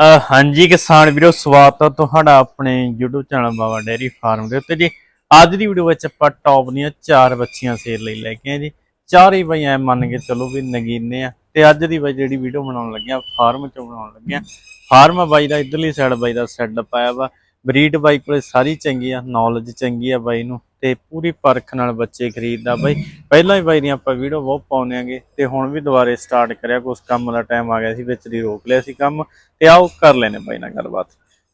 ਅਹ ਹਾਂਜੀ ਕਿਸਾਨ ਵੀਰੋ, ਸਵਾਗਤ ਹੈ ਤੁਹਾਡਾ ਆਪਣੇ YouTube channel Baba dairy farm ਦੇ ਉੱਤੇ ਜੀ। ਅੱਜ ਦੀ ਵੀਡੀਓ ਵਿੱਚ ਆਪਾਂ ਟੌਪ ਦੀਆਂ ਚਾਰ ਬੱਚੀਆਂ ਸੇਲ ਲਈ ਲੈ ਕੇ ਆਏ ਜੀ। ਚਾਰ ਹੀ ਬਈ ਐ ਮੰਨ ਕੇ ਚਲੋ ਵੀ ਨਗੀਨੇ ਆ। ਤੇ ਅੱਜ ਦੀ ਬਈ ਜਿਹੜੀ ਵੀਡੀਓ ਬਣਾਉਣ ਲੱਗਿਆ, ਫਾਰਮ ਚ ਬਣਾਉਣ ਲੱਗਿਆ, ਫਾਰਮ ਬਾਈ ਦਾ, ਇਧਰਲੀ ਸਾਈਡ ਬਾਈ ਦਾ ਸੈੱਡ ਪਾਇਆ ਵਾ। ਬਰੀਡ ਬਾਈ ਕੋਲੇ ਸਾਰੀ ਚੰਗੀ ਆ ਨੌਲੇਜ ਚੰਗੀ ਆ ਬਾਈ ਨੂੰ ਤੇ ਪੂਰੀ ਪਰਖ ਨਾਲ ਬੱਚੇ ਖਰੀਦਦਾ ਬਾਈ। ਪਹਿਲਾਂ ਹੀ ਬਾਈ ਦੀਆਂ ਆਪਾਂ ਵੀਡੀਓ ਬਹੁਤ ਪਾਉਂਦੇ ਆਂਗੇ ਤੇ ਹੁਣ ਵੀ ਦੁਬਾਰੇ ਸਟਾਰਟ ਕਰਿਆ ਕੁਛ ਕੰਮ ਦਾ ਟਾਈਮ ਆ ਗਿਆ ਸੀ ਵਿੱਚ ਦੀ ਰੋਕ ਲਿਆ ਸੀ ਕੰਮ ਤੇ ਆਓ ਕਰ ਲੈਨੇ ਬਾਈ ਨਾਲ ਗੱਲਬਾਤ।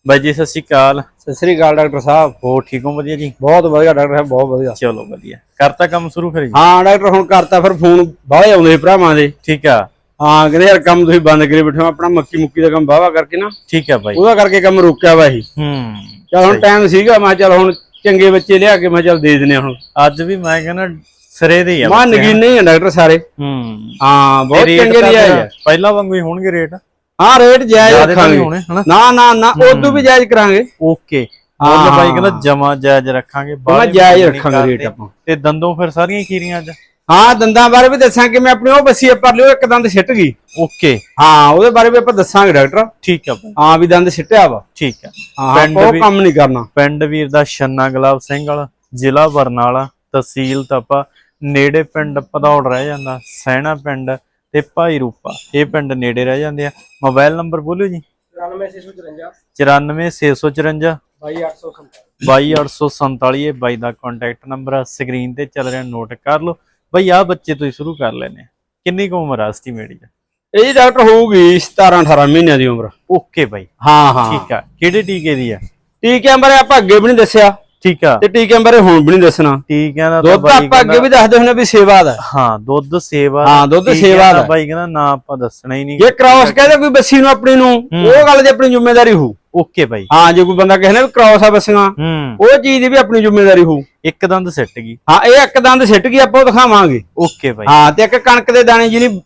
ਬਾਈ ਜੀ ਸਤਿ ਸ਼੍ਰੀ ਅਕਾਲ। ਸਤਿ ਸ੍ਰੀ ਅਕਾਲ ਡਾਕਟਰ ਸਾਹਿਬ। ਹੋਰ ਠੀਕ ਹੋ ਵਧੀਆ ਜੀ? ਬਹੁਤ ਵਧੀਆ ਡਾਕਟਰ ਸਾਹਿਬ ਬਹੁਤ ਵਧੀਆ। ਚਲੋ ਵਧੀਆ। ਕਰਤਾ ਕੰਮ ਸ਼ੁਰੂ ਕਰੀ ਹਾਂ ਡਾਕਟਰ ਹੁਣ ਕਰਤਾ ਫਿਰ ਫੋਨ ਬਾਹਲੇ ਆਉਂਦੇ ਭਰਾਵਾਂ ਦੇ। ਠੀਕ ਆ। ਹਾਂ ਕਹਿੰਦੇ ਯਾਰ ਕੰਮ ਤੁਸੀਂ ਬੰਦ ਕਰੀ ਬੈਠੇ ਹੋ ਆਪਣਾ ਮੱਕੀ ਮੁੱਕੀ ਦਾ ਕੰਮ ਵਾਹਵਾ ਕਰਕੇ ਨਾ। ਠੀਕ ਆ ਬਾਈ। ਉਹਦਾ ਕਰਕੇ ਕੰਮ ਰੁਕਿਆ ਵਾ ਇਹ। ਹੂੰ। ਚਲ ਹੁਣ ਟਾਈਮ ਸੀਗਾ ਮੈਂ ਚੱਲ ਹੁਣ ਚੰਗੇ ਬੱਚੇ ਲਿਆ ਕੇ ਮੈਂ ਚੱਲ ਦੇ ਦਿੰਨੇ ਹੁਣ। ਅੱਜ ਵੀ ਮੈਂ ਕਹਿੰਦਾ ਸਿਰੇ ਦੇ ਹੀ ਆ ਮਾਂ ਨਗੀਨੇ ਹੀ ਆ ਡਾਕਟਰ ਸਾਰੇ। ਹੂੰ। ਹਾਂ ਬਹੁਤ ਚੰਗੇ ਨਹੀਂ ਆਏ। ਪਹਿਲਾਂ ਵਾਂਗੂ ਹੀ ਹੋਣਗੇ ਰੇਟ ਹਾਂ ਰੇਟ ਜਾਇਜ਼ ਰੱਖਾਂਗੇ। ਨਾ ਨਾ ਨਾ ਉਦੋਂ ਵੀ ਜਾਇਜ਼ ਕਰਾਂਗੇ। ਓਕੇ। ਮੁੱਲ ਬਾਈ ਕਹਿੰਦਾ ਜਮਾ ਜਾਇਜ਼ ਰੱਖਾਂਗੇ ਮੈਂ ਬਾਹਲੇ ਜਾਇਜ਼ ਰੱਖਾਂਗੇ ਰੇਟ। ਆਪਾਂ। ਤੇ ਦੰਦੋਂ ਫਿਰ ਸਾਰੀਆਂ ਖੀਰੀਆਂ ਅੱਜ। ਹਾਂ ਦੰਦਾਂ ਬਾਰੇ ਵੀ ਦੱਸਾਂ ਕਿ ਮੈਂ ਆਪਣੀ ਉਹ ਬੱਸੀ ਪਰ ਲਿਓ ਇੱਕ ਦੰਦ ਸਿੱਟ ਗਈ। ਓਕੇ। ਹਾਂ ਉਹਦੇ ਬਾਰੇ ਵੀ ਆਪਾਂ ਦੱਸਾਂਗੇ ਡਾਕਟਰ। ਠੀਕ ਆ ਬਾਈ। ਹਾਂ ਵੀ ਦੰਦ ਸਿੱਟਿਆ ਵਾ। ਠੀਕ ਆ। ਹਾਂ ਪਿੰਡ ਉਹ ਵੀ- ਕੰਮ ਨਹੀਂ ਕਰਨਾ। ਪਿੰਡ ਵੀਰ ਦਾ ਛੰਨਾ ਗੁਲਾਬ ਸਿੰਘ ਵਾਲਾ ਜ਼ਿਲ੍ਹਾ ਬਰਨਾਲਾ ਤਹਿਸੀਲ ਤਪਾ ਨੇੜੇ ਪਿੰਡ ਭਦੌੜ ਰਹਿ ਜਾਂਦਾ ਸੈਣਾ ਪਿੰਡ ਤੇ ਭਾਈ ਰੂਪਾ। ਇਹ ਪਿੰਡ ਨੇੜੇ ਰਹਿ ਜਾਂਦੇ ਆ। ਮੋਬਾਈਲ ਨੰਬਰ ਬੋਲੋ ਜੀ? 94654 22847 ਇਹ ਬਾਈ ਦਾ ਕੰਟੈਕਟ ਨੰਬਰ ਆ। ਸਕਰੀਨ ਤੇ ਚੱਲ ਰਿਹਾ ਨੋਟ ਕਰ ਲਓ। ਬਈ ਆ ਬੱਚੇ ਤੁਸੀਂ ਸ਼ੁਰੂ ਕਰ ਲੈਨੇ ਕਿੰਨੀ ਕੁ ਉਮਰ ਆ ਐਸਟੀਮੇਟ ਜੀ ਇਹ ਜੀ ਡਾਕਟਰ ਹੋਊਗੀ 17 18 ਮਹੀਨਿਆਂ ਦੀ ਉਮਰ। ਓਕੇ ਬਾਈ। ਹਾਂ ਹਾਂ। ਠੀਕ ਆ। ਕਿਹੜੇ ਟੀਕੇ ਦੀ ਆ? ਟੀਕਿਆਂ ਬਾਰੇ ਆਪਾਂ ਅੱਗੇ ਵੀ ਨਹੀਂ ਦੱਸਿਆ। ਠੀਕ ਆ। ਤੇ ਟੀਕਿਆਂ ਬਾਰੇ ਹੁਣ ਵੀ ਨਹੀਂ ਦੱਸਣਾ। ਟੀਕਿਆਂ ਦਾ ਦੁੱਧ ਆਪਾਂ ਅੱਗੇ ਵੀ ਦੱਸਦੇ ਹੁੰਦੇ ਵੀ ਸੇਵਾ ਦਾ। ਹਾਂ ਦੁੱਧ ਸੇਵਾ ਹਾਂ, ਦੁੱਧ ਸੇਵਾ ਦਾ। ਬਾਈ ਕਹਿੰਦਾ ਨਾ ਆਪਾਂ ਦੱਸਣਾ ਹੀ ਨਹੀਂ। ਜੇ ਕ੍ਰਾਸ ਕਹਦੇ ਕੋਈ ਬੱਸੀ ਨੂੰ ਆਪਣੀ ਨੂੰ ਉਹ ਗੱਲ ਦੀ ਆਪਣੀ ਜ਼ਿੰਮੇਵਾਰੀ ਹੋਊ। ਓਕੇ ਬਾਈ। ਹਾਂ ਜੇ ਕੋਈ ਬੰਦਾ ਕਹੇ ਨਾ ਵੀ ਕ੍ਰਾਸ ਆ ਬੱਸੀਆਂ ਹੂੰ। ਉਹ ਚੀਜ਼ ਦੀ ਵੀ ਆਪਣੀ ਜ਼ਿੰਮੇਵਾਰੀ ਹੋਊ। ਇੱਕ ਦੰਦ ਸਿੱਟ ਗਈ। ਹਾਂ ਇਹ ਇੱਕ ਦੰਦ ਸਿੱਟ ਗਈ ਆਪਾਂ ਉਹ ਦਿਖਾਵਾਂਗੇ। ਓਕੇ ਬਾਈ। ਹਾਂ ਤੇ ਇੱਕ ਕਣਕ ਦੇ ਦਾਣੇ ਜਿਹੜੀ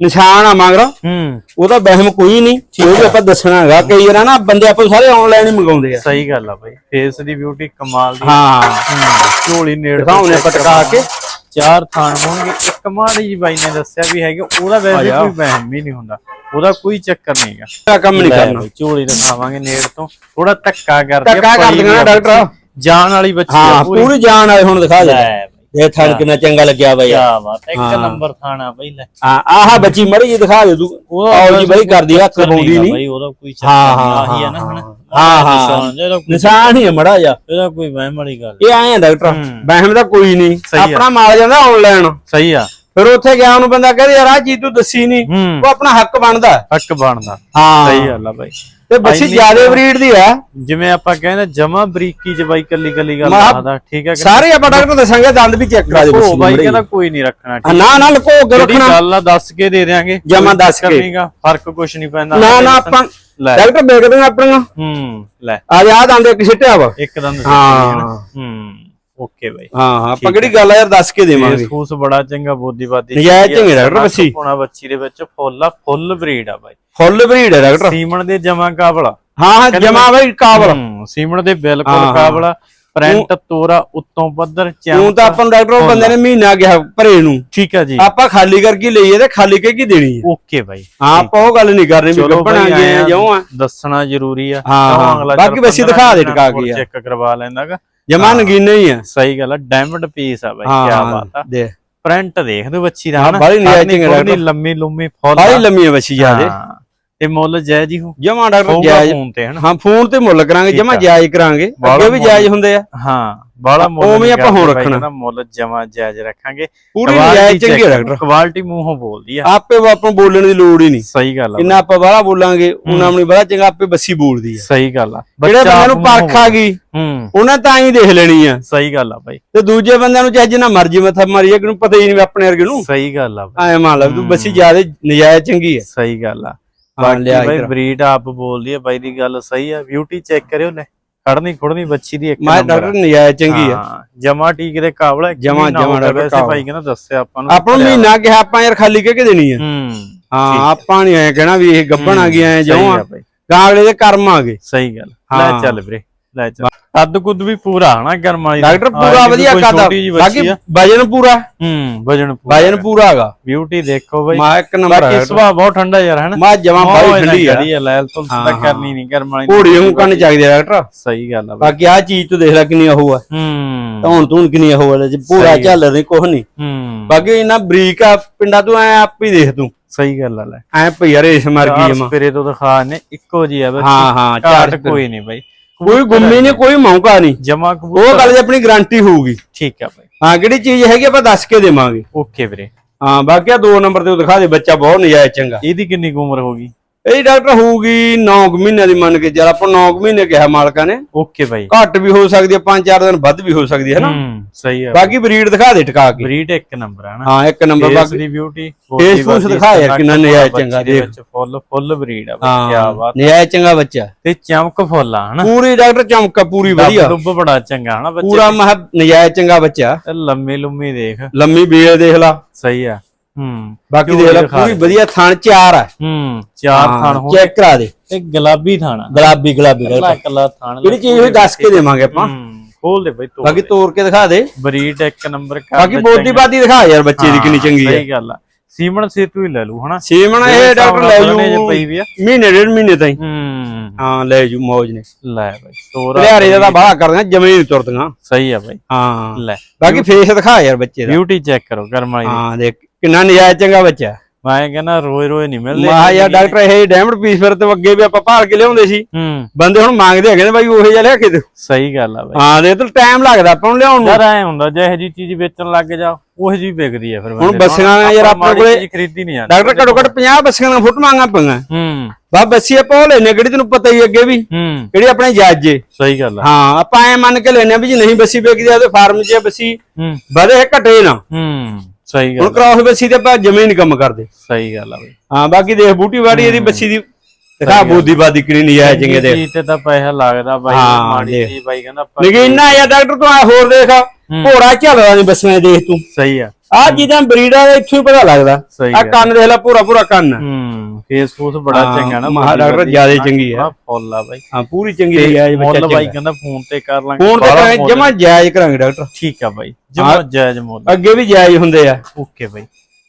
ਨਿਸ਼ਾਨ ਆ ਮਗਰ ਹੂੰ। ਉਹਦਾ ਵਹਿਮ ਕੋਈ ਨਹੀਂ ਉਹ ਵੀ ਆਪਾਂ ਦੱਸਣਾ ਹੈਗਾ ਕਈ ਵਾਰ ਨਾ ਬੰਦੇ ਆਪਾਂ ਸਾਰੇ ਆਨਲਾਈਨ ਹੀ ਮੰਗਾਉਂਦੇ ਆ। ਸਹੀ ਗੱਲ ਆ ਬਾਈ। ਫੇਸ ਦੀ ਬਿਊਟੀ ਕਮਾਲ ਦੀ। ਹਾਂ। ਝੋਲੀ ਨੇੜ ਦਿਖਾਉਣੇ ਪਟਕਾ ਕੇ। ਚਾਰ ਥਾਨ ਹੋਣਗੇ। ਇੱਕ ਮਾੜੀ ਜੀ ਬਾਈ ਨੇ ਦੱਸਿਆ ਵੀ ਹੈਗੇ ਉਹਦਾ ਵੈਸੇ ਕੋਈ ਵਹਿਮ ਹੀ ਨਹੀਂ ਹੁੰਦਾ। ਉਹਦਾ ਕੋਈ ਚੱਕਰ ਨਹੀਂਗਾ ਇਹ ਕੰਮ ਨਹੀਂ ਕਰਨਾ। ਝੋਲੀ ਦਿਖਾਵਾਂਗੇ ਨੇੜ ਤੋਂ। ਥੋੜਾ ਧੱਕਾ ਕਰਦੇ ਧੱਕਾ ਕਰ ਦੇਣਾ ਨਾ ਡਾਕਟਰ। ਜਾਨ ਵਾਲੀ ਬੱਚੀ ਆ ਹਾਂ ਪੂਰੀ। ਜਾਨ ਵਾਲੇ ਹੁਣ ਦਿਖਾ ਦੇ। ਇਹ ਥਣ ਕਿੰਨਾ ਚੰਗਾ ਲੱਗਿਆ ਬਾਈ। ਕੀ ਬਾਤ ਹੈ, ਇੱਕ ਨੰਬਰ ਥਾਣਾ ਬਾਈ ਲੈ। ਹਾਂ ਆਹ ਬੱਚੀ ਮੜੀ ਜੀ ਦਿਖਾ ਦੇ ਤੂੰ। ਆਓ ਜੀ ਬਾਈ ਕਰਦੀ ਹੱਥ ਲਵਾਉਂਦੀ ਨਹੀਂ। ਬਾਈ ਉਹਦਾ ਕੋਈ ਚੱਕਰ ਹਾਂ, ਨਹੀਂ ਹਾਂ, ਆਹੀ ਹੈ ਨਾ ਹਾਂ, ਹਨਾ। ਹਾਂ, ਹਾਂ। ਨਿਸ਼ਾਨ ਜਿਹਦਾ ਕੋਈ ਨਿਸ਼ਾਨ ਹੀ ਮੜਾ ਜਾ ਇਹਦਾ ਕੋਈ ਵਹਿਮ ਵਾਲੀ ਗੱਲ ਇਹ ਆਏ ਆ ਡਾਕਟਰ ਵਹਿਮ ਦਾ ਕੋਈ ਨਹੀਂ ਸਹੀ ਆ। ਆਪਣਾ ਮਾਲ ਜਾਂਦਾ ਆਨਲਾਈਨ ਸਹੀ ਆ। ਫਿਰ ਉੱਥੇ ਗਿਆ ਉਹਨੂੰ ਬੰਦਾ ਕਹਿੰਦਾ ਯਾਰ ਆ ਚੀਜ਼ ਤੂੰ ਦੱਸੀ ਨਹੀਂ ਉਹ ਆਪਣਾ ਹੱਕ ਬਣਦਾ। ਹੱਕ ਬਣਦਾ। ਹਾਂ। ਸਹੀ ਗੱਲ ਆ ਬਾਈ। ਤੇ ਬੱਸੀ ਜਿਆਦੇ ਬਰੀਡ ਦੀ ਆ ਜਿਵੇਂ ਆਪਾਂ ਕਹਿੰਦੇ ਜਮਾ ਬਰੀਕੀ ਚ ਬਾਈ ਕੱਲੀ ਕੱਲੀ ਗੱਲ ਆਦਾ ਠੀਕ ਹੈ ਸਾਰੇ ਆਪਾਂ ਡਾਕਟਰ ਦੱਸਾਂਗੇ ਦੰਦ ਵੀ ਚੈੱਕ ਕਰਾ ਦੇ ਬੱਸੀ ਬਾਈ ਕਹਿੰਦਾ ਕੋਈ ਨਹੀਂ ਰੱਖਣਾ ਨਾ ਨਾ ਲਕੋ ਕੇ ਰੱਖਣਾ। ਗੱਲ ਆ ਦੱਸ ਕੇ ਦੇ ਦੇਾਂਗੇ ਜਮਾਂ ਦੱਸ ਕੇ। ਫ਼ਰਕ ਕੁਛ ਨਹੀਂ ਪੈਂਦਾ। ਨਾ ਨਾ ਆਪਾਂ ਲੈ। ਡਾਕਟਰ ਦੇਖਦੇ ਆ ਆਪਣੀਆਂ। ਹੂੰ ਲੈ। ਆ ਜਾ ਦੰਦ ਇੱਕ ਸਿੱਟਿਆ ਵਾ। ਇੱਕ ਦੰਦ ਹਾਂ। ਹੂੰ। ਓਕੇ ਬਾਈ। ਹਾਂ ਹਾਂ ਆਪਾਂ ਕਿਹੜੀ ਗੱਲ ਆ ਯਾਰ ਦੱਸ ਕੇ ਦੇਵਾਂਗੇ। ਫੂਸ ਬੜਾ ਚੰਗਾ ਬੋਦੀਵਾਦੀ ਨਜਾਇਜ਼ ਚੰਗੇ ਡਾਕਟਰ ਬੱਸੀ ਪੁਣਾ ਬੱਚੀ ਦੇ ਵਿੱਚ ਫੁੱਲ ਆ ਫੁੱਲ ਬਰੀਡ ਆ ਬਾਈ। ਫੁੱਲ ਬਰੀਡ ਹੈ ਡਾਕਟਰ। ਸੀਮਣ ਦੇ ਜਮਾ ਕਾਬਲਾ ਹਾਂ ਹਾਂ ਜਮਾ ਬਾਈ ਕਾਬਲ। ਸੀਮਣ ਦੇ ਬਿਲਕੁਲ। ਕਾਬਲਾ ਪ੍ਰਿੰਟ ਤੋਰਾ ਉੱਤੋਂ ਪੱਧਰ ਤੂੰ ਚਮ ਤਾਂ ਆਪਾਂ ਨੂੰ ਡਾਕਟਰ ਉਹ ਬੰਦੇ ਨੇ ਮਹੀਨਾ ਗਿਆ ਭਰੇ ਨੂੰ। ਠੀਕ ਆ ਜੀ। ਆਪਾਂ ਖਾਲੀ ਕਰਕੇ ਲਈਏ ਤੇ ਖਾਲੀ ਕਰਕੇ ਦੇਣੀ ਹੈ ਓਕੇ ਬਾਈ। ਹਾਂ ਆਪਾਂ ਉਹ ਗੱਲ ਨਹੀਂ ਕਰਨੀ ਵੀ ਆਏਂ ਆ ਜਿਉਂ ਆ। ਦੱਸਣਾ ਜ਼ਰੂਰੀ ਆ। ਹਾਂ, ਬਾਕੀ 15 ਦਿਖਾ ਦੇ ਟਿਕਾ ਕੇ ਆ। ਚੈੱਕ ਕਰਵਾ ਲੈਂਦਾਗਾ ਜਮਾ ਨਗੀਨੇ ਹੀ। ਆ ਸਹੀ ਗੱਲ ਆ ਡਾਇਮੰਡ ਪੀਸ ਆ ਬਾਈ ਕੀ ਬਾਤ ਆ। ਦੇ। ਪ੍ਰਿੰਟ ਦੇਖ ਦੋ ਬੱਚੀ ਦਾ ਹਾਂ, ਲੰਮੀ ਲੰਮੀ ਫੁੱਲ ਆ। ਲੰਮੀ ਬੱਚੀ ਹਾਂ, ਤੇ ਮੁੱਲ ਜਾਇਜ਼ ਹੀ ਹੋ ਜਮਾ ਡਾਕਟਰ ਜਾਇਜ਼ ਫੋਨ ਤੇ ਹਨਾ? ਹਾਂ ਫੋਨ ਤੇ ਮੁੱਲ ਕਰਾਂਗੇ ਜਮਾ ਜਾਇਜ਼ ਕਰਾਂਗੇ। ਅੱਗੇ ਵੀ ਜਾਇਜ਼ ਹੁੰਦੇ ਆ। ਹਾਂ ਬਾਲਾ ਮੁੱਲ ਉਵੇਂ ਆਪਾਂ ਬਾਈ, ਰੱਖਣਾ। ਮੁੱਲ ਜਮਾ ਜਾਇਜ਼ ਰੱਖਾਂਗੇ। ਪੂਰੀ ਜਾਇਜ਼ ਚੰਗੀ ਡਾਕਟਰ। ਕੁਆਲਿਟੀ ਮੂੰਹੋਂ ਬੋਲਦੀ ਆ। ਆਪੇ ਉਹ ਆਪਾਂ ਬੋਲਣ ਦੀ ਲੋੜ ਹੀ ਨਹੀਂ। ਸਹੀ ਗੱਲ ਆ ਇੰਨਾ ਆਪਾਂ ਬਾਹਲਾ ਬੋਲਾਂਗੇ ਉਹਨਾਂ ਆਪਣੀ ਬੜਾ ਚੰਗਾ ਆਪੇ ਬੱਸੀ ਬੋਲਦੀ ਆ। ਸਹੀ ਗੱਲ ਆ। ਜਿਹੜੇ ਬੰਦੇ ਨੂੰ ਪਰਖ ਆ ਗਈ ਹੂੰ। ਉਹਨਾਂ ਤਾਂ ਹੀ ਦੇਖ ਲੈਣੀ ਆ। ਸਹੀ ਗੱਲ ਆ ਬਾਈ। ਤੇ ਦੂਜੇ ਬੰਦਿਆਂ ਨੂੰ ਚਾਹੇ ਜਿੰਨਾ ਮਰਜ਼ੀ ਮੱਥਾ ਮਾਰੀਏ ਕਿ ਨੂੰ ਪਤਾ ਹੀ ਨਹੀਂ ਆਪਣੇ ਵਰਗੇ ਨੂੰ ਸਹੀ ਗੱਲ ਆ ਐ ਮੰਨ ਲਾ ਤੂੰ ਬੱਸੀ ਜਿਆਦੇ ਨਜਾਇਜ਼ ਚੰਗੀ ਆ। ਸਹੀ ਗੱਲ ਆ। ਬਾਕੀ ਲਿਆ ਬਾਈ ਇੱਧਰ। ਬਰੀਡ ਆਪ ਬੋਲਦੀ ਆ ਬਾਈ ਦੀ ਗੱਲ ਸਹੀ ਆ ਬਿਊਟੀ ਚੈੱਕ ਕਰਿਓ ਲੈ ਖੜਨੀ ਖੁੜਨੀ ਬੱਚੀ ਦੀ ਇੱਕ ਮੈਂ ਡਾਕਟਰ ਨਜਾਇਜ਼ ਚੰਗੀ ਆ। ਹਾਂ ਜਮਾ ਟੀਕ ਦੇ ਕਾਬਲ ਹੈ ਜਮਾਂ- ਹੋ ਗਿਆ ਡਾਕਟਰ ਵੈਸੇ ਭਾਈ ਕਹਿੰਦਾ ਦੱਸਿਆ ਆਪਾਂ ਨੂੰ। ਆਪਾਂ ਨੂੰ ਮਹੀਨਾ ਕਿਹਾ ਆਪਾਂ ਯਾਰ ਖਾਲੀ ਕਹਿ ਕੇ ਦੇਣੀ ਆ। ਹੂੰ ਹਾਂ ਆਪਾਂ ਨਹੀਂ ਐ ਕਹਿਣਾ ਵੀ ਇਹ ਗੱਬਣ ਆ ਗਈ ਐ ਸਹੀ ਜਿਉਂ ਆ। ਬਾਈ। ਗਾਂਗਲੇ ਦੇ ਕਰਮ ਆ ਗਏ। ਸਹੀ ਗੱਲ। ਹਾਂ। ਲੈ ਚੱਲ ਵੀਰੇ। ਲੈ ਚੱਲ। ਕੱਦ ਕੁੱਦ ਵੀ ਪੂਰਾ ਹਨਾ ਗਰਮ ਵਾਲੀ। ਡਾਕਟਰ ਪੂਰਾ ਵਧੀਆ ਜਿਹੀ ਬਾਕੀ ਵਜਨ ਪੂਰਾ? ਹੂੰ ਵਜਨ ਪੂਰਾ ਵਜਨ ਪੂਰਾ ਹੈਗਾ। ਬਿਊਟੀ ਦੇਖੋ ਬਈ। ਮਾ ਇੱਕ ਨੰਬਰ ਬਾਕੀ ਸੁਭਾਅ ਬਹੁਤ ਠੰਡਾ ਯਾਰ ਹਨਾ ਮਾ ਜਮਾ ਬਾਈ ਠੰਡੀ ਆ। ਹੈ ਲੈਲ ਤੋਂ ਤਾਂ। ਕਰਨੀ ਨਹੀਂ ਗਰਮ ਵਾਲੀ ਘੋੜੀ ਨੂੰ ਕੰਨ ਚਾਹੀਦੇ ਡਾਕਟਰ। ਸਹੀ ਗੱਲ ਆ ਬਾਕੀ ਆ ਚੀਜ਼ ਤੂੰ ਦੇਖ ਲੈ ਕਿੰਨੀ ਉਹ ਆ। ਹੂੰ। ਧੌਣ ਧੂਣ ਕਿੰਨੀ ਉਹ ਆ ਜੀ ਪੂਰਾ। ਝੱਲ ਨਹੀਂ ਕੁਛ ਨਹੀਂ। ਹੂੰ। ਬਾਕੀ ਇੰਨਾ ਬਰੀਕ ਆ ਪਿੰਡਾ ਤੂੰ ਐ ਆਪ ਹੀ ਦੇਖ ਤੂੰ। ਸਹੀ ਗੱਲ ਆ ਲੈ। ਐ ਭਈਆ ਰੇਸ ਮਾਰ ਗਈ ਜਮਾ ਸਪਰੇ ਤੋਂ ਦਿਖਾ ਨੇ ਇੱਕੋ ਜੀ ਆ ਬਸ ਹਾਂ ਹਾਂ ਚਾਰ ਘਾਟ ਕੋਈ ਨਹੀਂ ਬਈ। ਕੋਈ ਗੁੰਮੀ ਨਹੀਂ ਕੋਈ ਮੌਕਾ ਨਹੀਂ। ਜਮਾ ਉਹ ਕਬੂਤਰ ਗੱਲ ਦੀ ਆਪਣੀ ਗਾਰੰਟੀ ਹੋਊਗੀ। ਠੀਕ ਆ ਬਈ। ਹਾਂ ਕਿਹੜੀ ਚੀਜ਼ ਹੈਗੀ ਆਪਾਂ ਦੱਸ ਕੇ ਦੇਵਾਂਗੇ। ਓਕੇ ਵੀਰੇ। ਹਾਂ ਬਾਕੀ ਆ ਦੋ ਨੰਬਰ ਤੇ ਉਹ ਦਿਖਾ ਦੇ ਬੱਚਾ ਬਹੁਤ ਨਜਾਇਜ਼ ਚੰਗਾ। ਇਹਦੀ ਕਿੰਨੀ ਕੁ ਉਮਰ ਹੋਗੀ ਇਹ ਡਾਕਟਰ ਹੋਊਗੀ 9 ਮਹੀਨਿਆਂ ਦੀ ਮੰਨ ਕੇ ਚੱਲ ਆਪਾਂ 9 ਮਹੀਨੇ ਕਿਹਾ ਮਾਲਕਾਂ ਨੇ। ਓਕੇ ਬਾਈ। ਘੱਟ ਵੀ ਹੋ ਸਕਦੀ ਹੈ 5-4 ਦਿਨ ਵੱਧ ਵੀ ਹੋ ਸਕਦੀ ਹੈ ਨਾ ਹੂੰ ਸਹੀ ਆ। ਬਾਕੀ ਬਰੀਡ ਦਿਖਾ ਦੇ ਟਿਕਾ ਕੇ। ਬਰੀਡ ਇੱਕ ਨੰਬਰ ਆ ਨਾ। ਹਾਂ ਇੱਕ ਨੰਬਰ ਫੇਸ ਬਾਕੀ ਦੀ ਬਿਊਟੀ Face ਫੂਸ ਦਿਖਾ ਯਾਰ ਕਿੰਨਾ ਨਜਾਇਜ਼ ਚੰਗਾ ਦੇਖ। ਵਿੱਚ ਫੁੱਲ ਫੁੱਲ ਬਰੀਡ ਆ ਕੀ ਹਾਂ ਬਾਤ ਨਜਾਇਜ਼ ਚੰਗਾ ਬੱਚਾ। ਤੇ ਚਮਕ ਫੁੱਲ ਆ ਹਨਾ? ਪੂਰੀ ਡਾਕਟਰ ਚਮਕਾ ਪੂਰੀ ਵਧੀਆ। ਡੁੱਬ ਬੜਾ ਚੰਗਾ ਹਨਾ ਬੱਚੇ ਪੂਰਾ ਮਹ ਨਜਾਇਜ਼ ਚੰਗਾ ਬੱਚਾ। ਲੰਮੀ ਲੰਮੀ ਦੇਖ। ਲੰਮੀ ਬੇਲ ਦੇਖ ਲਾ। ਸਹੀ ਆ। ਹੂੰ। ਬਾਕੀ ਦੇਖ ਲੈ ਪੂਰੀ। ਵਧੀਆ ਥਣ ਚਾਰ ਆ। ਹੂੰ ਚਾਰ ਥਣ ਹੋ ਚੈੱਕ ਕਰਾ ਦੇ। ਤੇ ਗੁਲਾਬੀ ਥਾਣਾ ਗੁਲਾਬੀ ਗੁਲਾਬੀ ਕੱਲਾ ਕੱਲਾ ਥਣ ਜਿਹੜੀ ਚੀਜ਼ ਹੋਈ ਦੱਸ ਕੇ ਦੇਵਾਂਗੇ ਆਪਾਂ। ਖੋਲ ਦੇ ਬਈ ਤੂੰ ਬਾਕੀ ਤੋੜ ਕੇ ਦਿਖਾ ਦੇ। ਬਰੀਡ ਇੱਕ ਨੰਬਰ ਕਰ ਬਾਕੀ ਬੋਡੀ ਬਾਦੀ ਦਿਖਾ ਯਾਰ ਬੱਚੇ ਦੀ ਕਿੰਨੀ ਚੰਗੀ ਹੈ ਸਹੀ ਗੱਲ ਆ। ਸੀਮਣ ਸੇਤੂ ਹੀ ਲੈ ਲੂ ਹਨਾ? ਸੀਮਣ ਇਹ ਡਾਕਟਰ ਲੈ ਜੇ ਮਹੀਨੇ ਡੇਢ ਮਹੀਨੇ ਤਾਈਂ। ਹੂੰ। ਹਾਂ ਲੈ ਜੂ ਮੌਜ ਨੇ। ਲੈ ਬਈ ਤੋਰਾ ਲਿਆਰੇ ਦਾ ਬਾਹਲਾ ਕਰਦੀਆਂ ਜਮੇ ਨਹੀਂ ਤੁਰਦੀਆਂ। ਸਹੀ ਆ ਬਈ। ਹਾਂ। ਲੈ ਬਾਕੀ ਫੇਸ ਦਿਖਾ ਯਾਰ ਬੱਚੇ ਦਾ। ਬਿਊਟੀ ਚੈੱਕ ਕਰੋ ਦੀ। ਹਾਂ ਦੇਖ। ਕਿੰਨਾ ਨਜਾਇਜ਼ ਚੰਗਾ ਬੱਚਾ। ਮੈਂ ਕਹਿੰਦਾ ਰੋਏ ਰੋਏ ਨਹੀਂ ਮਿਲਦੇ। ਮਾ ਯਾਰ ਡਾਕਟਰ ਇਹ ਡਾਇਮੰਡ ਪੀਸ ਫਿਰ ਤੇ ਅੱਗੇ ਵੀ ਆਪਾਂ ਭਾਲ ਕੇ ਲਿਆਉਂਦੇ ਸੀ। ਹੂੰ। ਬੰਦੇ ਹੁਣ ਮੰਗਦੇ ਹੈਗੇ ਨੇ ਬਾਈ ਉਹੇ ਜਿਹਾ ਲਿਆ ਕੇ ਦਿਓ। ਸਹੀ ਗੱਲ ਆ ਬਈ। ਹਾਂ ਦੇ ਤੇ ਟਾਈਮ ਲੱਗਦਾ ਆਪਾਂ ਨੂੰ ਲਿਆਉਣ ਨੂੰ। ਯਾਰ ਐ ਹੁੰਦਾ ਜਿਹੇ ਜੀ ਚੀਜ਼ ਵੇਚਣ ਲੱਗ ਜਾ ਉਹ ਜੀ ਵਿਕਦੀ ਆ ਫਿਰ ਨੂੰ। ਬੱਸੀਆਂ ਨੇ ਯਾਰ ਆਪਾਂ ਆਪਣੇ ਕੋਲੇ- ਖਰੀਦੀ ਨਹੀਂ ਜਾਂਦੀ ਡਾਕਟਰ ਘੱਟੋ ਘੱਟ 50 ਬੱਸੀਆਂ ਦੀਆਂ ਫੋਟੋ ਮੰਗਾ ਪਈਆਂ। ਹੂੰ। ਬਾ ਬੱਸੀ ਆਪਾਂ ਉਹ ਲੈਨੇ ਕਿਹੜੀ ਤੈਨੂੰ ਪਤਾ ਹੀ ਅੱਗੇ ਵੀ। ਕਿਹੜੀ ਆਪਣੇ ਜੱਜ ਸਹੀ ਗੱਲ ਆ। ਹਾਂ ਆਪਾਂ ਐ ਮੰਨ ਕੇ ਲੈਨੇ ਆ ਵੀ ਜੇ ਨਹੀਂ ਬੱਸੀ ਵਿਕਦੀ ਆ ਤੇ ਫਾਰਮ 'ਚ ਬੱਸੀ। ਵਧੇ ਘਟੇ ਨਾ। ਹੂੰ। ਸਹੀ ਹੁਣ ਗੱਲ ਕ੍ਰਾਸ ਬੱਸੀ ਤੇ ਆਪਾਂ ਜਮੇ ਨਹੀਂ ਕੰਮ ਕਰਦੇ। ਸਹੀ ਗੱਲ ਆ ਬਈ। ਹਾਂ ਬਾਕੀ ਦੇਖ ਬੂਟੀ ਬਾੜੀ ਇਹਦੀ ਬੱਸੀ ਦੀ ਦਿਖਾ ਬੂਦੀ ਬਾਦੀ ਕਿਹੜੀ ਨਹੀਂ ਆਇਆ ਚੰਗੇ ਦੇ ਤੇ ਤਾਂ ਪੈਸਾ ਲੱਗਦਾ ਬਾਈ ਮਾੜੀ। ਜੀ ਬਾਈ ਕਹਿੰਦਾ ਇੰਨਾ ਯਾ ਡਾਕਟਰ ਤੂੰ ਆ ਹੋਰ ਦੇਖ। ਘੋੜਾ ਝੱਲਦਾ ਨਹੀਂ ਬੱਸੀਆਂ ਦੇਖ ਤੂੰ। ਸਹੀ ਆ। ਆ ਚੀਜ਼ਾਂ ਬਰੀਡਾਂ ਦਾ ਇੱਥੋਂ ਹੀ ਪਤਾ ਲੱਗਦਾ। ਆ। ਕੰਨ ਦੇਖ ਲੈ ਪੂਰਾ ਪੂਰਾ ਕੰਨ। ਹੂੰ ਫੇਸ ਫੂਸ ਬੜਾ ਚੰਗਾ ਨਾ ਮਹਾ ਡਾਕਟਰ ਜ਼ਿਆਦੇ ਚੰਗੀ ਆ। ਫੁੱਲ ਆ ਬਾਈ। ਹਾਂ ਪੂਰੀ ਚੰਗੀ ਨਜਾਇਜ਼ ਬੱਚਾ ਮੁੱਲ ਬਾਈ ਚੰਗਾ। ਕਹਿੰਦਾ ਫੋਨ ਤੇ ਕਰ ਲਾਂਗੇ ਫੋਨ ਤੇ ਕਰਾਂਗੇ ਜਮਾ ਜਾਇਜ਼ ਕਰਾਂਗੇ ਡਾਕਟਰ। ਠੀਕ ਆ ਬਾਈ ਜਮਾ ਜਾਇਜ਼ ਮੁੱਲ ਅੱਗੇ ਵੀ ਜਾਇਜ਼ ਹੁੰਦੇ ਆ। ਓਕੇ ਬਾਈ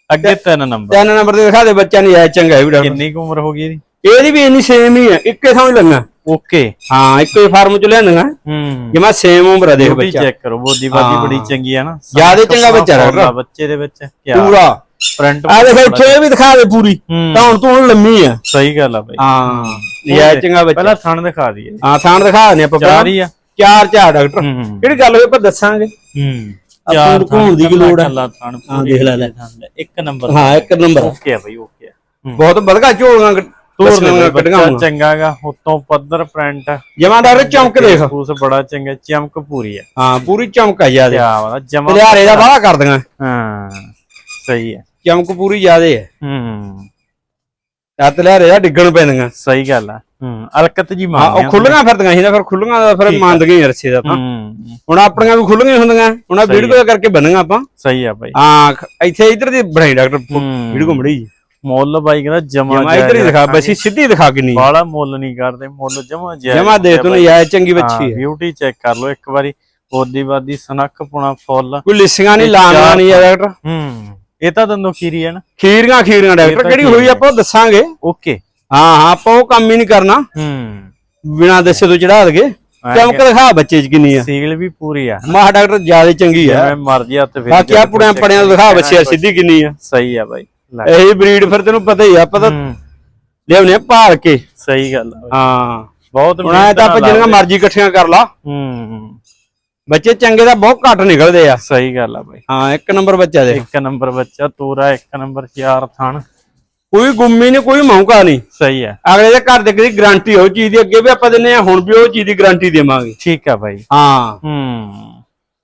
ਅੱਗੇ ਤਿੰਨ ਨੰਬਰ। ਤਿੰਨ ਨੰਬਰ ਤੇ ਦਿਖਾ ਦੇ ਬੱਚਾ ਨਜਾਇਜ਼ ਚੰਗਾ ਹੈ ਵੀ ਡਾਕਟਰ। ਕਿੰਨੀ ਉਮਰ ਹੋ ਗਈ ਇਹਦੀ? ਇਹਦੀ ਵੀ ਇੰਨੀ ਸੇਮ ਹੀ ਆ ਇੱਕੇ ਹੀ ਲੰਗਾ ਓਕੇ। ਹਾਂ ਇੱਕੋ ਹੀ ਫਾਰਮ ਚ ਲਿਆਂਦੀਆਂ ਹੂੰ। ਜਮਾ ਸੇਮ ਉਮਰ ਆ ਦੇਖ ਬੱਚਾ। ਚੈੱਕ ਕਰੋ ਬੋਦੀ ਬਾਦੀ ਹਾਂ। ਬੜੀ ਚੰਗੀ ਆ ਨਾ। ਜ਼ਿਆਦੇ ਚੰਗਾ ਬੱਚਾ। ਆ ਬੱਚੇ ਦੇ ਵਿੱਚ। ਕੀ ਪੂਰਾ। ਫਰੰਟ ਆ ਦੇਖ ਇੱਥੇ ਇਹ ਵੀ ਦਿਖਾ ਦੇ ਪੂਰੀ। ਹੂੰ। ਤਾਂ ਹੁਣ ਤੂੰ ਲੰਮੀ ਆ। ਸਹੀ ਗੱਲ ਆ ਬਾਈ। ਹਾਂ। ਨਜਾਇਜ਼ ਚੰਗਾ ਬੱਚਾ। ਪਹਿਲਾਂ ਥਣ ਦਿਖਾ ਦਈਏ। ਹਾਂ ਥਾਂ ਦਿਖਾ ਨੇ ਆਪਾਂ ਚਾਰ ਹੀ ਆ। ਚਾਰ ਚਾਰ ਡਾਕਟਰ। ਹੂੰ। ਕਿਹੜੀ ਗੱਲ ਹੋਈ ਆਪਾਂ ਦੱਸਾਂਗੇ? ਹੂੰ। ਚਾਰ ਘੁੰਮਣ ਦੀ ਲੋੜ ਥਣ ਹਾਂ, ਦੇਖ ਲੈ ਲੈ। ਇੱਕ ਨੰਬਰ। ਹਾਂ ਇੱਕ ਨੰਬਰ। ਓਕੇ ਆ ਬਾਈ ਓਕੇ ਆ। ਬਹੁਤ ਬਲਗਾ ਝੋਲੀਆਂ ਤੋਰ ਹੋਈਆਂ। ਚੰਗਾਗਾ ਉਤੋਂ ਪੱਧਰ ਪ੍ਰਿੰਟ ਜਮਾ ਡਾਕਟਰ ਚਮਕ ਦੇਖ। ਫੂਸ ਬੜਾ ਚੰਗਾ ਚਮਕ ਪੂਰੀ ਆ। ਹਾਂ ਪੂਰੀ ਚਮਕ ਆ ਵਾ ਜਮਾ ਲਿਆਰੇ ਦਾ ਵਾਹ ਕਰਦੀਆਂ ਹਾਂ ਸਹੀ ਹੈ ਚਮਕ ਪੂਰੀ ਜਿਆਦੇ ਹੈ ਹੂੰ। ਰਾਤ ਲਿਆਰੇ ਦਾ ਡਿੱਗਣ ਪੈਂਦੀਆਂ। ਸਹੀ ਗੱਲ ਆ। ਹੂੰ ਅਲਕਤ ਜੀ ਹਾਂ ਮਾਰਦੇ ਉਹ ਖੁੱਲੀਆਂ ਫਿਰਦੀਆਂ ਸੀ ਨਾ ਫਿਰ ਖੁੱਲੀਆਂ ਦਾ ਫਿਰ ਮੰਦ ਗਈ ਰੱਸੇ ਦਾ ਤਾਂ ਹੂੰ। ਹੁਣ ਆਪਣੀਆਂ ਵੀ ਖੁੱਲੀਆਂ ਹੀ ਹੁੰਦੀਆਂ ਹੁਣ ਆ। ਵੀਡੀਓ ਕਰਕੇ ਬੰਨਾਂਗਾ ਆਪਾਂ। ਸਹੀ ਆ ਬਾਈ। ਹਾਂ ਇੱਥੇ ਇਧਰ ਦੀ ਬਣਾਈ ਡਾਕਟਰ ਹੂੰ। ਵੀਡੀਓ ਮੜੀ ਜੀ। ਮੁੱਲ ਬਾਈ ਕਹਿੰਦਾ ਜਮਾ ਜਮਾ ਇਧਰ ਹੀ ਦਿਖਾ ਬਸੀ ਸਿੱਧੀ ਦਿਖਾ ਕਿੰਨੀ ਬਾਲਾ ਮੁੱਲ ਨਹੀਂ ਕਰਦੇ ਮੁੱਲ ਜਮਾ ਜਾਇਜ਼ ਜਮਾ ਦੇ ਤੂੰ ਯਾਰ ਚੰਗੀ ਬੱਚੀ ਹੈ ਬਿਊਟੀ ਚੈੱਕ ਕਰ ਲਓ ਇੱਕ ਵਾਰੀ ਬੋਦੀ ਬਾਦੀ ਸਨੱਖ ਪੁਣਾ ਫੁੱਲ। ਕੋਈ ਲਿਸੀਆਂ ਨਹੀਂ ਲਾਣਾ ਨਹੀਂ ਆ ਡਾਕਟਰ ਹੂੰ ਇਹ ਤਾਂ ਦੰਦੋ ਖੀਰੀ ਹੈ ਨਾ। ਖੀਰੀਆਂ ਖੀਰੀਆਂ ਡਾਕਟਰ ਤਾਂ ਕਿਹੜੀ। ਹੋਈ ਆਪਾਂ ਦੱਸਾਂਗੇ। ਓਕੇ। ਹਾਂ ਹਾਂ ਆਪਾਂ ਉਹ ਕੰਮ ਹੀ ਨਹੀਂ ਕਰਨਾ। ਹੂੰ। ਬਿਨਾਂ ਦੱਸੇ ਤੋਂ ਚੜਾ ਦਗੇ। ਚਮਕ ਦਿਖਾ ਬੱਚੇ ਚ ਕਿੰਨੀ ਆ। ਸੀਲ ਵੀ ਪੂਰੀ ਆ। ਮਾਹ ਡਾਕਟਰ ਜ਼ਿਆਦਾ ਚੰਗੀ ਆ। ਜਿਵੇਂ ਮਰਜ਼ੀ ਹੱਥ ਫੇਰ ਬਾਕੀ ਆ ਪੁੜਿਆਂ ਪੜਿਆਂ ਤੋਂ ਦਿਖਾ ਬੱਚੇ ਸਿੱਧੀ ਕਿੰਨੀ ਆ। ਸਹੀ ਆ ਬਾਈ। ਇਹੀ ਬਰੀਡ ਫਿਰ ਤੈਨੂੰ ਪਤਾ ਹੀ ਆ ਆਪਾਂ ਤਾਂ ਹੂੰ, ਲਿਆਉਣੇ ਆ ਭਾਲ ਕੇ। ਸਹੀ ਗੱਲ। ਹਾਂ। ਬਹੁਤ ਹੁਣ ਐ ਤਾਂ ਆਪਾਂ ਜਿਹੜੀਆਂ ਮਰਜ਼ੀ ਇਕੱਠੀਆਂ ਕਰ ਲਾ। ਹੂੰ। ਬੱਚੇ ਚੰਗੇ ਦਾ ਬਹੁਤ ਘੱਟ ਨਿਕਲਦੇ ਆ। ਸਹੀ ਗੱਲ ਆ ਬਾਈ। ਹਾਂ ਇੱਕ ਨੰਬਰ ਬੱਚਾ ਦੇ। ਇੱਕ ਨੰਬਰ ਬੱਚਾ ਤੋਰਾ ਇੱਕ ਨੰਬਰ ਚਾਰ ਥਣ ਕੋਈ ਗੁੰਮੀ ਨਹੀਂ ਕੋਈ ਮੌਕਾ ਨਹੀਂ। ਸਹੀ ਆ। ਅਗਲੇ ਦੇ ਘਰ ਦੇ ਕਿਹਦੀ ਗਾਰੰਟੀ ਹੋ ਚੀਜ਼ ਦੀ ਅੱਗੇ ਵੀ ਆਪਾਂ ਦਿੰਨੇ ਆ ਹੁਣ ਵੀ ਉਹ ਚੀਜ਼ ਦੀ ਗਾਰੰਟੀ ਦੇਵਾਂਗੇ। ਠੀਕ ਆ ਬਾਈ। ਹਾਂ। ਹੂੰ।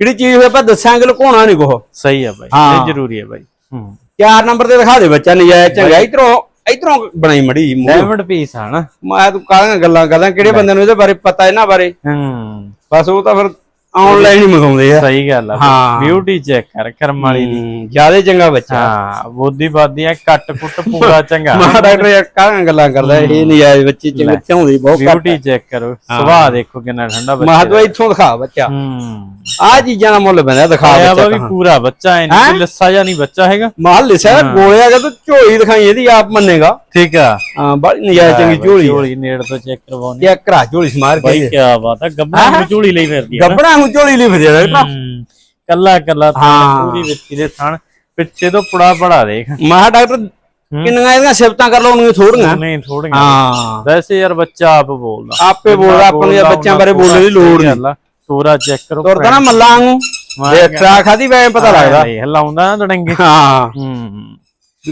ਜਿਹੜੀ ਚੀਜ਼ ਹੋਵੇ ਆਪਾਂ ਦੱਸਾਂਗੇ ਲੁਕਾਉਣਾ ਨਹੀਂ ਕੋਹ ਸਹੀ ਆ ਬਾਈ। ਹਾਂ। ਇਹ ਜ਼ਰੂਰੀ ਆ ਬਾਈ। ਹੂੰ। ਚਾਰ ਨੰਬਰ ਤੇ ਦਿਖਾ ਦੇ ਬੱਚਾ ਨਜਾਇਜ਼ ਚੰਗਾ ਇਧਰੋਂ ਇਧਰੋਂ ਬਣਾਈ ਮੜੀ ਡਾਇਮੰਡ ਪੀਸ ਆ ਨਾ। ਮੈਂ ਤੂੰ ਕਾਹਦੀਆਂ ਗੱਲਾਂ ਕਰਦਾ ਕਿਹੜੇ ਬੰਦੇ ਨੂੰ ਇਹਦੇ ਬਾਰੇ ਪਤਾ ਇਹਨਾਂ ਬਾਰੇ? ਹੂੰ। ਬਸ ਉਹ ਤਾਂ ਫਿਰ ਆਨਲਾਈਨ ਹੀ ਮੰਗਾਉਂਦੇ ਆ। ਸਹੀ ਗੱਲ ਆ। ਹਾਂ। ਬਿਊਟੀ ਚੈੱਕ ਕਰ ਕਰਮ ਵਾਲੀ ਦੀ। ਜ਼ਿਆਦਾ ਚੰਗਾ ਬੱਚਾ। ਹਾਂ ਬੋਦੀ ਬਾਦੀ ਆ ਕੱਟ ਕੁੱਟ ਪੂਰਾ ਚੰਗਾ। ਮਾ ਡਾਕਟਰ ਯਾਰ ਕਾਹਨ ਗੱਲਾਂ ਕਰਦਾ ਇਹ ਨਜਾਇਜ਼ ਬੱਚੇ ਚੰਗੇ ਧਿਆਉਂਦੇ ਬਹੁਤ ਘੱਟ ਬਿਊਟੀ ਚੈੱਕ ਕਰੋ। ਸੁਭਾਅ ਦੇਖੋ ਕਿੰਨਾ ਠੰਡਾ ਬੱਚਾ। ਮਾ ਤੂੰ ਇੱਥੋਂ ਦਿਖਾ ਬੱਚਾ। ਹੂੰ। ਆ ਚੀਜ਼ਾਂ ਦਾ ਮੁੱਲ ਪੈਂਦਾ ਦਿਖਾ ਆਇਆ ਵਾ ਬੱਚਾ ਵੀ ਪੂਰਾ ਬੱਚਾ ਐ ਨਹੀਂ ਕੋਈ ਲੱਸਾ ਜਾਂ ਨਹੀਂ ਬੱਚਾ ਹੈਗਾ। ਮਾਲ ਲਿਸਿਆ ਗੋਲੇ ਆ ਕੇ ਤੂੰ ਝੋਲੀ ਦਿਖਾਈ ਇਹਦੀ ਆਪ ਮੰਨੇਗਾ। ਠੀਕ ਆ। ਹਾਂ ਬੜੀ ਨਜਾਇਜ਼ ਚੰਗੀ ਝੋਲੀ। ਝੋਲੀ ਨੇੜ ਤੋਂ ਚੈੱਕ ਕਰਵਾਉਣੀ ਇਹ ਘਰਾ ਝੋਲੀ ਸਮਾਰ ਬਾਈ ਕੇ ਕੀ ਬਾਤ ਆ ਨੂੰ ਝੋਲੀ ਲਈ ਫਿਰਦੀ ਆ ਨਾ। ਗੱਬੜਾ ਨੂੰ ਝੋਲੀ ਲਈ ਫਿਰਿਆ ਹੂੰ। ਕੱਲਾ ਕੱਲਾ ਥਣ ਹਾਂ। ਪੂਰੀ ਵਿੱਚੀ ਦੇ ਥਣ ਪਿੱਛੇ ਤੋਂ ਪੁੜਾ ਪੜਾ ਦੇਖ। ਮਾ ਡਾਕਟਰ ਕਿੰਨੀਆਂ ਇਹਦੀਆਂ ਸਿਫਤਾਂ ਕਰ ਲਓ ਉਹਨੂੰ ਥੋੜੀਆਂ? ਨਹੀਂ ਥੋੜੀਆਂ। ਹਾਂ। ਵੈਸੇ ਯਾਰ ਬੱਚਾ ਆਪ ਬੋਲਦਾ। ਆਪੇ ਬੋਲਦਾ ਆਪਾਂ ਨੂੰ ਯਾਰ ਬੱਚਿਆਂ ਬਾਰੇ ਬੋਲਣ ਦੀ ਲੋੜ ਨਹੀਂ। ਪੂਰਾ ਚੈੱਕ ਕਰੋ ਤੁਰਦਾ ਨਾ ਮੱਲਾ ਵਾਂਗੂ? ਦੇਖ ਖਾਦੀ ਵੈ ਪਤਾ ਲੱਗਦਾ। ਹਲਾਉਂਦਾ ਨਾ ਦੜੰਗੇ ਹਾਂ। ਹੂੰ।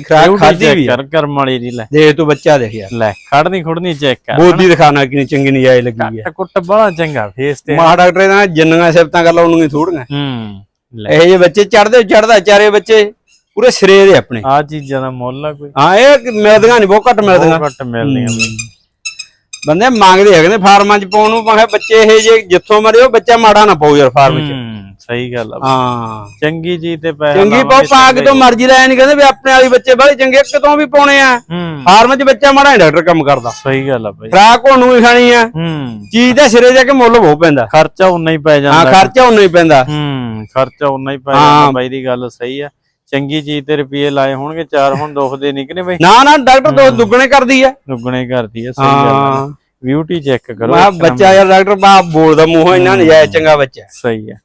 ਖਰਾਕ ਖਾਦੀ ਵੀ। ਕਰ ਕਰਮ ਵਾਲੀ ਦੀ ਲੈ। ਦੇਖ ਤੂੰ ਬੱਚਾ ਦੇਖ ਯਾਰ। ਲੈ ਖੜਨੀ ਖੁੜਨੀ ਚੈੱਕ ਕਰ ਬੋਦੀ ਦਿਖਾਣਾ ਕਿੰਨੀ ਚੰਗੀ ਨਜਾਇਜ਼ ਲੱਗੀ ਹੈ ਕੱਟ ਬੜਾ ਚੰਗਾ ਫੇਸ ਤੇ। ਮਾ ਡਾਕਟਰ ਇਹਦਾ ਜਿੰਨੀਆਂ ਸਿਫਤਾਂ ਕਰ ਉਹਨੂੰ ਥੋੜੀਆਂ। ਹੂੰ ਇਹ ਜੇ ਬੱਚੇ ਚੜਦੇ ਚੜਦਾ ਚਾਰੇ ਬੱਚੇ ਪੂਰੇ ਸਿਰੇ ਦੇ ਆਪਣੇ। ਆ ਚੀਜ਼ਾਂ ਦਾ ਮੁੱਲ ਆ ਕੋਈ। ਹਾਂ ਇਹ ਮਿਲਦੀਆਂ ਨਹੀਂ ਬਹੁਤ ਘੱਟ ਮਿਲਦੀਆਂ। ਘੱਟ ਮਿਲਦੀਆਂ। ਬੰਦੇ ਮੰਗਦੇ ਹੈਗੇ ਨੇ ਫਾਰਮਾਂ 'ਚ ਪਾਉਣ ਨੂੰ ਭਾਵੇਂ ਬੱਚੇ ਇਹ ਜੇ ਜਿੱਥੋਂ ਮਰੇ ਉਹ ਬੱਚਾ ਮਾੜਾ ਨਾ ਪਾਉ ਯਾਰ ਫਾਰਮ 'ਚ। ਸਹੀ ਗੱਲ ਆ ਹਾਂ। ਚੰਗੀ ਜੀ ਤੇ ਪੈਸਾ ਚੰਗੀ ਪਾਉ ਪਾ ਕੇ ਤੋਂ ਮਰਜ਼ੀ ਲੈ ਨਹੀਂ ਕਹਿੰਦੇ ਵੀ ਆਪਣੇ ਵਾਲੀ ਬੱਚੇ ਬੜੇ ਚੰਗੇ ਕਿਤੋਂ ਵੀ ਪਾਉਣੇ ਆ। ਹੂੰ। ਫਾਰਮ 'ਚ ਬੱਚਾ ਮਾੜਾ ਡਾਕਟਰ ਕੰਮ ਕਰਦਾ। ਸਹੀ ਗੱਲ ਆ ਬਈ। ਖਰਾਕ ਉਹਨੂੰ ਹੀ ਖਾਣੀ ਆ। ਹੂੰ। ਚੀਜ਼ ਦਾ ਸਿਰੇ ਜਾ ਕੇ ਮੁੱਲ ਬਹੁਤ ਪੈਂਦਾ। ਖਰਚਾ ਉਨਾ ਹੀ ਪੈ ਹਾਂ ਜਾਂਦਾ ਖਰਚਾ ਉਹਨੂੰ ਹੀ ਪੈਂਦਾ। ਹੂੰ ਖਰਚਾ ਉਨਾ ਹੀ ਪੈ ਹਾਂ। ਜਾਂਦਾ ਬਾਈ ਦੀ ਗੱਲ ਸਹੀ ਆ। ਚੰਗੀ ਚੀਜ਼ ਤੇ ਰੁਪਏ ਲਾਏ ਹੋਣਗੇ ਚਾਰ ਹੁਣ ਦੁਖਦੇ ਨਹੀਂ ਕਿ ਨਹੀਂ ਬਈ। ਨਾ ਨਾ ਡਾਕਟਰ ਦੋ ਦੁੱਗਣੇ ਕਰਦੀ ਆ। ਦੁੱਗਣੇ ਕਰਦੀ ਆ ਸਹੀ ਗੱਲ ਆ। ਹਾਂ। ਬਿਊਟੀ ਚੈੱਕ ਕਰੋ ਮੈਂ ਬੱਚਾ ਯਾਰ ਡਾਕਟਰ ਬਾਪ ਬੋਲਦਾ ਮੂੰਹੋਂ ਇੰਨਾ ਨਜਾਇਜ਼ ਚੰਗਾ ਬੱਚਾ। ਸਹੀ ਆ। ਲੈ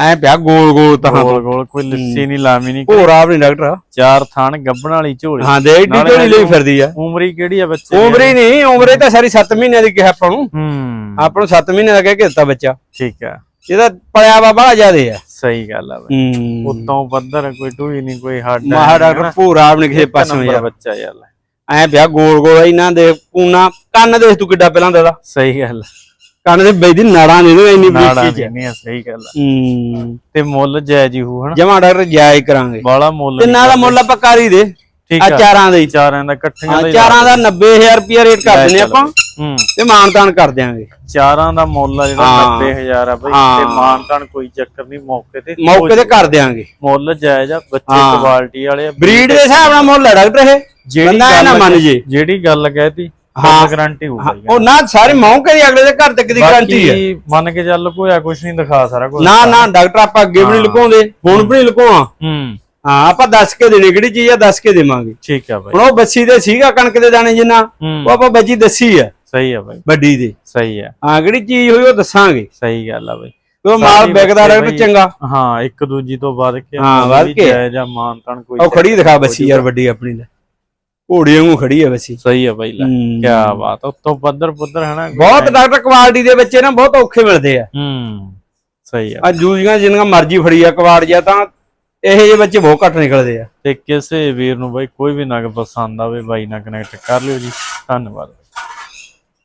ਐ ਪਿਆ ਗੋਲ ਗੋਲ ਤਾਂ ਗੋਲ ਗੋਲ ਕੋਈ ਲੱਸੀ ਨਹੀਂ ਲਾਮੀ ਨਹੀਂ। ਭੋਰਾ ਵੀ ਨਹੀਂ ਡਾਕਟਰ ਚਾਰ ਥਾਣ ਗੱਬਣ ਵਾਲੀ ਝੋਲੀ। ਹਾਂ ਦੇ ਏਡੀ ਝੋਲੀ ਲਈ ਫਿਰਦੀ ਆ। ਉਮਰੀ ਕਿਹੜੀ ਆ ਬੱਚੇ ਦੀ? ਉਮਰ ਨਹੀਂ ਉਮਰੇ ਤਾਂ ਸਾਰੀ 7 ਮਹੀਨਿਆਂ ਦੀ ਕਿਹਾ ਆਪਾਂ ਨੂੰ। ਹੂੰ। ਆਪਾਂ ਨੂੰ 7 ਮਹੀਨੇ ਦਾ ਕਹਿ ਕੇ ਦਿੱਤਾ ਬੱਚਾ। ਠੀਕ ਆ। ਇਹਦਾ ਪਲਿਆ ਵਾ ਬੜਾ ਜ਼ਿਆਦੇ ਆ। ਸਹੀ ਗੱਲ ਆ ਬਈ। ਉਤੋਂ ਪੱਧਰ ਕੋਈ ਟੂਈ ਨਹੀਂ ਕੋਈ ਹੱਡ ਮਹਾ ਡਾਕਟਰ ਭੋਰਾ ਵੀ ਨਹੀਂ ਕਿਸੇ ਪਾਸੋਂ ਯਾਰ। ਬੱਚਾ ਯਾਰ। ਐ ਪਿਆ ਗੋਲ ਗੋਲ ਇਹਨਾਂ ਦੇ ਕੂਨਾ ਕੰਨ ਦੇਖ ਤੂੰ ਕਿੱਡਾ ਪਹਿਲਾਂ ਦਾ ਸਹੀ ਗੱਲ ਆ। ਕੰਨ ਦੇ ਬੈਦੀ ਨਾੜਾਂ ਨੇ ਇੰਨੀ ਨਾੜਾ ਬਰੀਕੀ ਚ ਨਹੀਂ ਆ ਸਹੀ ਗੱਲ ਆ। ਹੂੰ। ਤੇ ਮੁੱਲ ਜਾਇਜ਼ ਹੀ ਹੋ ਹਨਾ? ਜਮਾ ਡਾਕਟਰ ਜਾਇਜ਼ ਕਰਾਂਗੇ। ਬਾਲਾ ਮੁੱਲ ਤਿੰਨਾਂ ਦਾ ਮੁੱਲ ਆਪਾਂ ਕਰ ਹੀ ਦੇ। ਠੀਕ ਆ ਆ। ਚਾਰਾਂ ਦਾ ਹੀ। ਚਾਰਾਂ ਦਾ ਇਕੱਠੀਆਂ ਹਾਂ ਦਾ ਹੀ ਚਾਰਾਂ ਦਾ 90000 ਰੁਪਿਆ ਰੇਟ ਕਰ ਦਿੰਨੇ ਆਪਾਂ। ਹੂੰ। ਤੇ ਮਾਨਤਾਨ ਕਰ ਦਿਆਂਗੇ। ਚਾਰਾਂ ਦਾ ਮੁੱਲ ਆ ਜਿਹੜਾ ਹਾਂ। 90000 ਆ ਬਈ। ਹਾਂ। ਤੇ ਮਾਨਤਾਨ ਕੋਈ ਚੱਕਰ ਨਹੀਂ ਮੌਕੇ ਤੇ ਮੌਕੇ ਤੇ ਕਰ ਦਿਆਂਗੇ। ਮੁੱਲ ਜਾਇਜ਼ ਆ ਬੱਚੇ ਹਾਂ। ਕੁਆਲਿਟੀ ਵਾਲੇ ਆ। ਬਰੀਡ ਦੇ ਹਿਸਾਬ ਨਾਲ ਮੁੱਲ ਹੈ ਡਾਕਟਰ ਇਹ। ਜਿਹੜੀ ਬੰਦਾ ਇਹ ਨਾ ਗੱਲ ਮੰਨ ਜੇ। ਜਿਹੜੀ ਗੱਲ ਕਹਿਤੀ ਹਾਂ। ਹਾਂ। ਗਾਰੰਟੀ ਹੋਊਗਾ ਉਹ ਨਾ ਸਾਰੇ ਮੌਕੇ ਦੀ ਅਗਲੇ ਦੇ ਘਰ ਤੱਕ ਦੀ ਗਾਰੰਟੀ ਹੈ। ਮੰਨ ਕੇ ਚੱਲ ਕੋਈ ਆ ਕੁਛ ਨਹੀਂ ਦਿਖਾ ਸਾਰਾ ਕੁਝ ਨਾ ਨਾ ਡਾਕਟਰ ਆਪਾਂ ਅੱਗੇ ਵੀ ਨਹੀਂ ਲੁਕਾਉਂਦੇ ਹੁਣ ਵੀ ਨਹੀਂ ਲੁਕਾਉਣਾ। ਹੂੰ। ਹਾਂ ਆਪਾਂ ਦੱਸ ਕੇ ਦੇਣੀ ਕਿਹੜੀ ਚੀਜ਼ ਆ ਦੱਸ ਕੇ ਦੇਵਾਂਗੇ। ਠੀਕ ਆ ਬਾਈ। ਹੁਣ ਉਹ ਬੱਸੀ ਦੇ ਸੀਗਾ ਕਣਕ ਦੇ ਦਾਣੇ ਜਿੰਨਾ ਉਹ ਆਪਾਂ ਬੱਜੀ ਦੱਸੀ ਆ। ਸਹੀ ਆ ਬਾਈ। ਵੱਡੀ ਦੇ। ਸਹੀ ਆ। ਹਾਂ ਕਿਹੜੀ ਚੀਜ਼ ਹੋਈ ਉਹ ਦੱਸਾਂਗੇ। ਸਹੀ ਗੱਲ ਆ ਬਾਈ। ਉਹ ਮਾਲ ਵਿਕਦਾ ਬਈ- ਚੰਗਾ। ਹਾਂ ਇੱਕ ਦੂਜੀ ਤੋਂ ਵੱਧ ਕੇ ਹਾਂ, ਵੱਧ ਕੇ। ਆ ਮਾਨਤਾਨ ਕੋਈ ਉਹ ਖੜੀ ਦਿਖਾ ਬੱਸੀ ਯਾਰ ਵੱਡੀ ਆਪਣੀ ਲੈ ਘੋੜੀ ਵਾਂਗੂ ਖੜੀ ਹੈ ਬੱਸੀ ਸਹੀ ਆ ਬਾਈ ਲੈ ਹੂੰ। ਕੀ ਬਾਤ ਉੱਤੋਂ ਪੱਧਰ ਪੁੱਧਰ ਹੈ ਨਾ ਬਹੁਤ ਡਾਕਟਰ ਕੁਆਲਿਟੀ ਦੇ ਬੱਚੇ ਨਾ ਬਹੁਤ ਔਖੇ ਮਿਲਦੇ ਆ। ਹੂੰ ਸਹੀ ਆ। ਆ ਜੂਜੀਆਂ ਜਿੰਨੀਆਂ ਮਰਜ਼ੀ ਫੜੀ ਆ ਕਵਾੜ ਜਾਂ ਤਾਂ ਇਹੋ ਜਿਹੇ ਬੱਚੇ ਬਹੁਤ ਘੱਟ ਨਿਕਲਦੇ ਆ। ਤੇ ਕਿਸੇ ਵੀਰ ਨੂੰ ਬਾਈ ਕੋਈ ਵੀ ਨਗ ਪਸੰਦ ਆਵੇ ਬਾਈ ਨਾਲ ਕਨੈਕਟ ਕਰ ਲਿਓ ਜੀ। ਧੰਨਵਾਦ।